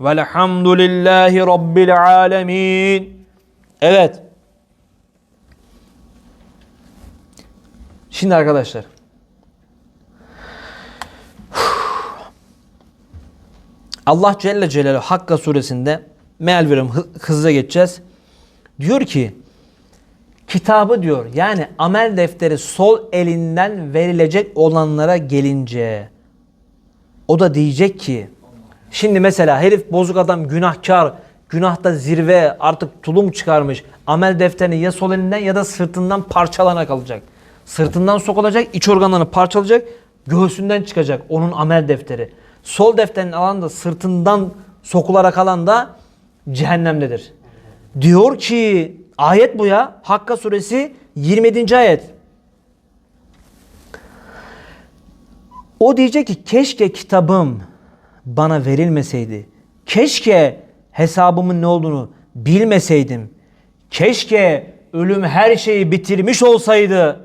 Velhamdülillahi Rabbil alemin. Evet. Şimdi arkadaşlar. Allah Celle Celaluhu Hakka suresinde meal veriyorum hı- hızlıca geçeceğiz. Diyor ki kitabı diyor yani amel defteri sol elinden verilecek olanlara gelince o da diyecek ki şimdi mesela herif bozuk adam günahkar günahta zirve artık tulum çıkarmış amel defterini ya sol elinden ya da sırtından parçalana kalacak. Sırtından sokulacak iç organlarını parçalayacak göğsünden çıkacak onun amel defteri. Sol defterin alan da sırtından sokularak alan da cehennemdedir. Diyor ki ayet bu ya Hakka suresi 27. ayet. O diyecek ki keşke kitabım bana verilmeseydi. Keşke hesabımın ne olduğunu bilmeseydim. Keşke ölüm her şeyi bitirmiş olsaydı.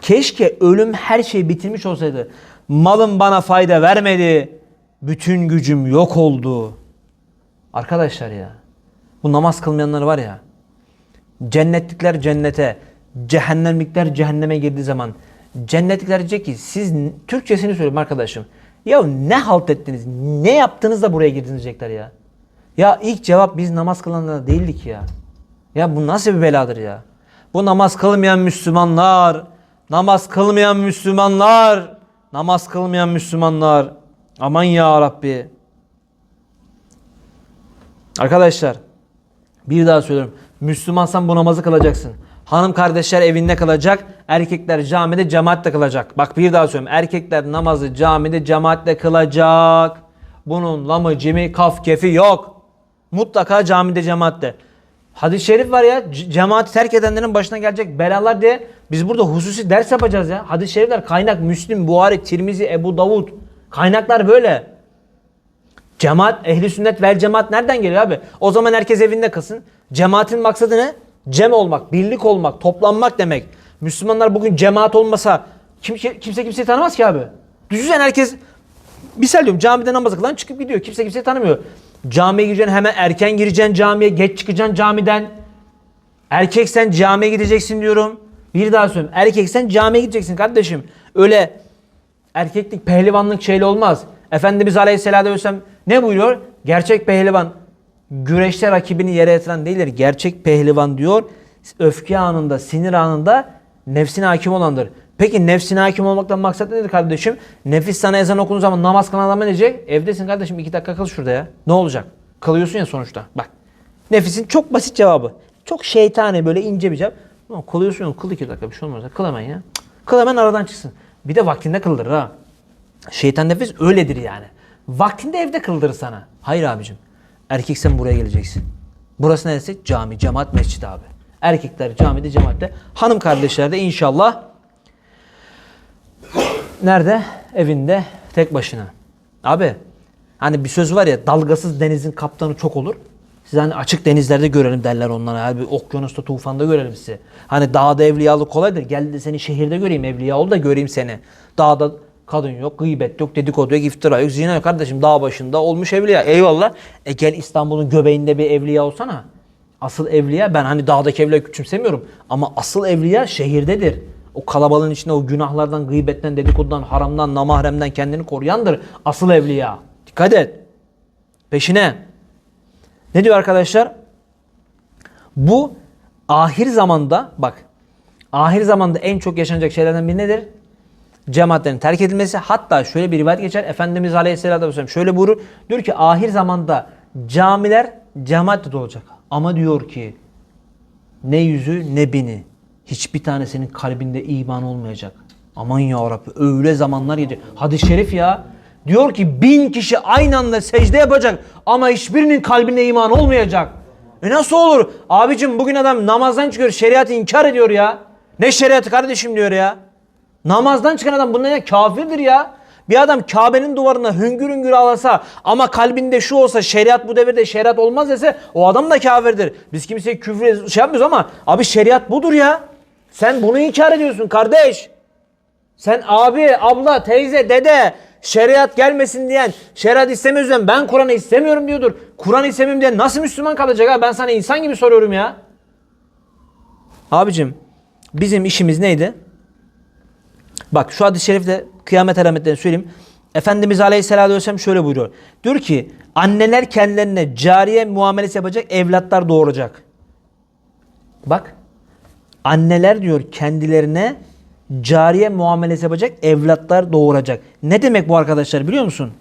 Keşke ölüm her şeyi bitirmiş olsaydı. Malım bana fayda vermedi. Bütün gücüm yok oldu. Arkadaşlar ya. Bu namaz kılmayanlar var ya. Cennetlikler cennete, cehennemlikler cehenneme girdiği zaman cennetlikler diyecek ki siz Türkçesini söyleyeyim arkadaşım. Ya ne halt ettiniz? Ne yaptınız da buraya girdiniz diyecekler ya. Ya ilk cevap biz namaz kılanlar değildik ya. Ya bu nasıl bir beladır ya? Bu namaz kılmayan Müslümanlar, namaz kılmayan Müslümanlar, namaz kılmayan Müslümanlar. Aman ya Rabbi. Arkadaşlar bir daha söylüyorum. Müslümansan bu namazı kılacaksın. Hanım kardeşler evinde kılacak. Erkekler camide cemaatle kılacak. Bak bir daha söylüyorum. Erkekler namazı camide cemaatle kılacak. Bunun lamı cimi kaf kefi yok. Mutlaka camide cemaatle. Hadis-i şerif var ya cemaati terk edenlerin başına gelecek belalar diye biz burada hususi ders yapacağız ya. Hadis-i şerifler kaynak Müslim, Buhari, Tirmizi, Ebu Davud. Kaynaklar böyle. Cemaat, ehli sünnet vel cemaat nereden geliyor abi? O zaman herkes evinde kılsın. Cemaatin maksadı ne? Cem olmak, birlik olmak, toplanmak demek. Müslümanlar bugün cemaat olmasa kim, kimse kimseyi tanımaz ki abi. Düşünsen herkes misal diyorum camide namaz kılan çıkıp gidiyor. Kimse kimseyi tanımıyor. Camiye gireceksin hemen erken gireceksin camiye, geç çıkacaksın camiden. Erkek sen camiye gideceksin diyorum. Bir daha söylüyorum. Erkek sen camiye gideceksin kardeşim. Öyle erkeklik, pehlivanlık şeyle olmaz. Efendimiz Aleyhisselatü Vesselam ne buyuruyor? Gerçek pehlivan güreşte rakibini yere yatıran değildir. Gerçek pehlivan diyor öfke anında, sinir anında nefsine hakim olandır. Peki nefsine hakim olmaktan maksat nedir kardeşim? Nefis sana ezan okunduğu zaman namaz kılan adam ne? Evdesin kardeşim iki dakika kıl şurada ya. Ne olacak? Kılıyorsun ya sonuçta. Bak. Nefsin çok basit cevabı. Çok şeytani böyle ince bir cevap. Ama kılıyorsun ya kıl iki dakika bir şey olmaz. Kıl hemen ya. Kıl hemen aradan çıksın. Bir de vaktinde kıldırır ha. Şeytan nefis öyledir yani. Vaktinde evde kıldırır sana. Hayır abicim. Erkek sen buraya geleceksin. Burası neresi? Cami, cemaat, mescid abi. Erkekler camide, cemaatte. Hanım kardeşler de inşallah nerede? Evinde tek başına. Abi hani bir söz var ya dalgasız denizin kaptanı çok olur. Siz hani açık denizlerde görelim derler onlara. Abi okyanusta, tufanda görelim sizi. Hani dağda evliyalık kolaydır. Gel de seni şehirde göreyim evliya ol da göreyim seni. Dağda kadın yok, gıybet yok, dedikodu yok, iftira yok, zina yok. Kardeşim dağ başında olmuş evliya. Eyvallah. E gel İstanbul'un göbeğinde bir evliya olsana. Asıl evliya ben hani dağdaki evliya küçümsemiyorum. Ama asıl evliya şehirdedir. O kalabalığın içinde o günahlardan, gıybetten, dedikodudan, haramdan, namahremden kendini koruyandır. Asıl evliya. Dikkat et. Peşine. Ne diyor arkadaşlar? Bu ahir zamanda bak ahir zamanda en çok yaşanacak şeylerden biri nedir? Cemaatlerin terk edilmesi. Hatta şöyle bir rivayet geçer. Efendimiz Aleyhisselatü Vesselam şöyle buyurur. Diyor ki ahir zamanda camiler cemaatle dolacak. Ama diyor ki ne yüzü ne bini. Hiçbir tanesinin kalbinde iman olmayacak. Aman ya Rabbi öyle zamanlar gelecek. Hadis-i şerif ya. Diyor ki bin kişi aynı anda secde yapacak ama hiçbirinin kalbinde iman olmayacak. E nasıl olur? Abicim bugün adam namazdan çıkıyor şeriatı inkar ediyor ya. Ne şeriatı kardeşim diyor ya. Namazdan çıkan adam bundan ya kafirdir ya. Bir adam Kabe'nin duvarına hüngür hüngür ağlasa ama kalbinde şu olsa şeriat bu devirde şeriat olmaz dese o adam da kafirdir. Biz kimseye küfür şey yapmıyoruz ama abi şeriat budur ya. Sen bunu inkar ediyorsun kardeş. Sen abi, abla, teyze, dede şeriat gelmesin diyen, şeriat istemiyoruz ben Kur'an'ı istemiyorum diyordur. Kur'an'ı istemiyorum diyen nasıl Müslüman kalacak ha? Ben sana insan gibi soruyorum ya. Abicim bizim işimiz neydi? Bak şu hadis-i şerifte kıyamet alametlerini söyleyeyim. Efendimiz Aleyhisselatü Vesselam şöyle buyuruyor. Diyor ki anneler kendilerine cariye muamelesi yapacak evlatlar doğuracak. Bak anneler diyor kendilerine cariye muamelesi yapacak evlatlar doğuracak. Ne demek bu arkadaşlar biliyor musun?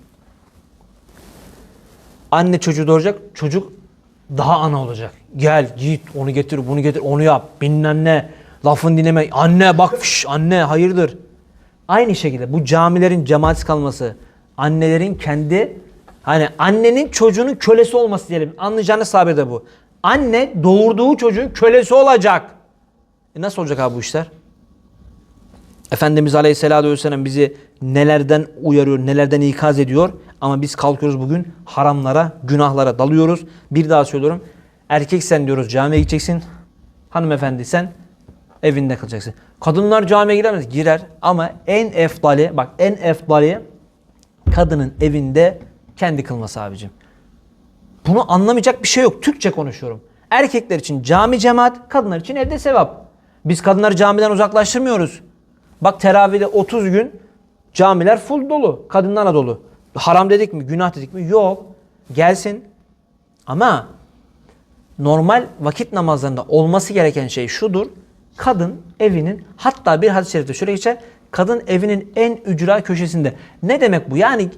Anne çocuğu doğuracak, çocuk daha ana olacak. Gel git onu getir bunu getir onu yap. Bilmem ne lafın dinleme. Anne bak fış, anne hayırdır. Aynı şekilde bu camilerin cemaatsiz kalması, annelerin kendi hani annenin çocuğunun kölesi olması diyelim. Anlayacağınız tabirde bu. Anne doğurduğu çocuğun kölesi olacak. E nasıl olacak abi bu işler? Efendimiz Aleyhisselatü Vesselam bizi nelerden uyarıyor, nelerden ikaz ediyor. Ama biz kalkıyoruz bugün haramlara, günahlara dalıyoruz. Bir daha söylüyorum. Erkek sen diyoruz camiye gideceksin. Hanımefendi sen evinde kalacaksın. Kadınlar camiye giremez. Girer ama en efdali, bak en efdali kadının evinde kendi kılması abicim. Bunu anlamayacak bir şey yok. Türkçe konuşuyorum. Erkekler için cami cemaat, kadınlar için evde sevap. Biz kadınları camiden uzaklaştırmıyoruz. Bak teravihde 30 gün camiler full dolu. Kadınlarla dolu. Haram dedik mi? Günah dedik mi? Yok. Gelsin. Ama normal vakit namazlarında olması gereken şey şudur. Kadın evinin hatta bir hadis-i şerifte şöyle geçer. Kadın evinin en ücra köşesinde. Ne demek bu? Yani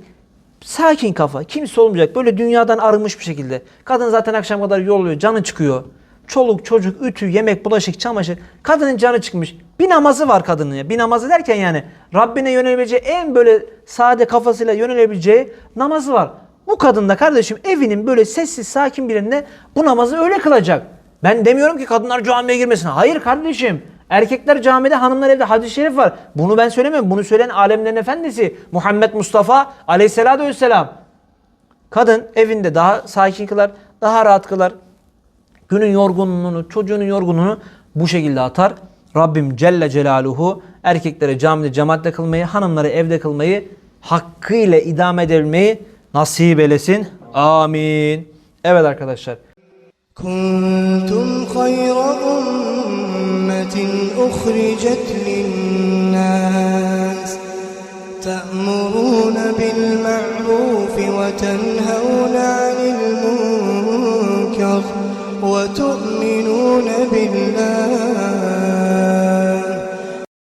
sakin kafa, kimse olmayacak. Böyle dünyadan arınmış bir şekilde. Kadın zaten akşam kadar yolluyor, canı çıkıyor. Çoluk, çocuk, ütü, yemek, bulaşık, çamaşır. Kadının canı çıkmış. Bir namazı var kadının ya. Bir namazı derken yani Rabbine yönelebileceği en böyle sade kafasıyla yönelebileceği namazı var. Bu kadın da kardeşim evinin böyle sessiz sakin birinde bu namazı öyle kılacak. Ben demiyorum ki kadınlar camiye girmesin. Hayır kardeşim. Erkekler camide, hanımlar evde hadis-i şerif var. Bunu ben söylemiyorum. Bunu söyleyen alemlerin efendisi Muhammed Mustafa aleyhissalatü vesselam. Kadın evinde daha sakin kılar, daha rahat kılar. Günün yorgunluğunu, çocuğunun yorgunluğunu bu şekilde atar. Rabbim Celle Celaluhu erkeklere camide cemaatle kılmayı, hanımları evde kılmayı, hakkıyla idame edebilmeyi nasip eylesin. Amin. Evet arkadaşlar. كنتم خير أمة أخرجت للناس تأمرون بالمعروف وتنهون